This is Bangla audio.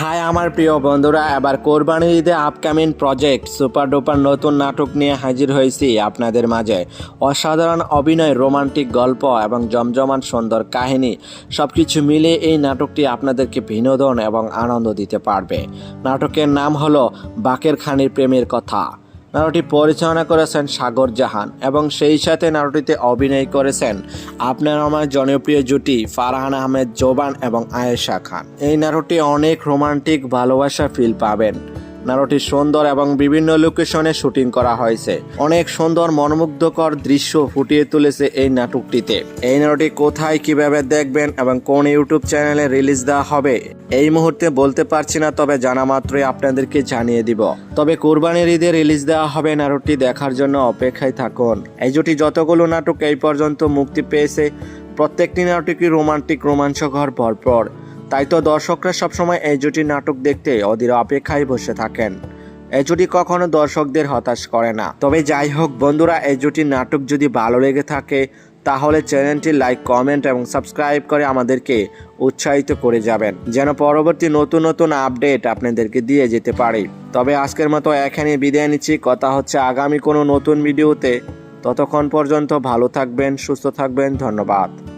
হাই আমার প্রিয় বন্ধুরা, এবার কোরবানির ঈদে আপকামিং প্রজেক্ট সুপার ডুপার নতুন নাটক নিয়ে হাজির হয়েছি আপনাদের মাঝে। অসাধারণ অভিনয় রোমান্টিক গল্প এবং জমজমান সুন্দর কাহিনী সব কিছু মিলে এই নাটকটি আপনাদেরকে বিনোদন এবং আনন্দ দিতে পারবে। নাটকের নাম হলো বাকের খানির প্রেমের কথা। নাটকটি পরিচালনা করেছেন সাগর জাহান এবং সেই সাথে নাটকটিতে অভিনয় করেছেন আপনার আমার জনপ্রিয় জুটি, ফারহান আহমেদ, জোবান এবং আয়েশা খান। এই নাটকটি অনেক রোমান্টিক ভালোবাসা ফিল পাবেন। নাটকটি সুন্দর এবং বিভিন্ন লোকেশনে শুটিং করা হয়েছে। অনেক সুন্দর মনোমুগ্ধকর দৃশ্য ফুটিয়ে তুলেছে এই নাটকটিতে। এই নাটকটি কোথায়, কীভাবে দেখবেন এবং কোন ইউটিউব চ্যানেলে রিলিজ দেওয়া হবে, এই মুহূর্তে বলতে পারছি না, তবে জানা মাত্রই আপনাদেরকে জানিয়ে দিব। তবে কোরবানির ঈদে রিলিজ দেওয়া হবে নাটকটি দেখার জন্য অপেক্ষায় থাকুন। এই জুটি যতগুলো নাটক এই পর্যন্ত মুক্তি পেয়েছে, প্রত্যেকটি নাটকই রোমান্টিক, রোমাঞ্চকর, ভরপুর। তাই তো দর্শকরা সবসময় এই জুটি নাটক দেখতে অধীর অপেক্ষায় বসে থাকেন। এই জুটি কখনো দর্শকদের হতাশ করে না। তবে যাই হোক, বন্ধুরা, এই জুটি নাটক যদি ভালো লেগে থাকে, তাহলে চ্যানেলটি লাইক, কমেন্ট এবং সাবস্ক্রাইব করে আমাদেরকে উৎসাহিত করে যাবেন। যেন পরবর্তী নতুন নতুন আপডেট আপনাদেরকে দিয়ে যেতে পারি। তবে আজকের মতো এখানে বিদায় নিচ্ছি। কথা হচ্ছে আগামী কোনো নতুন ভিডিওতে। ততক্ষণ পর্যন্ত ভালো থাকবেন, সুস্থ থাকবেন। ধন্যবাদ।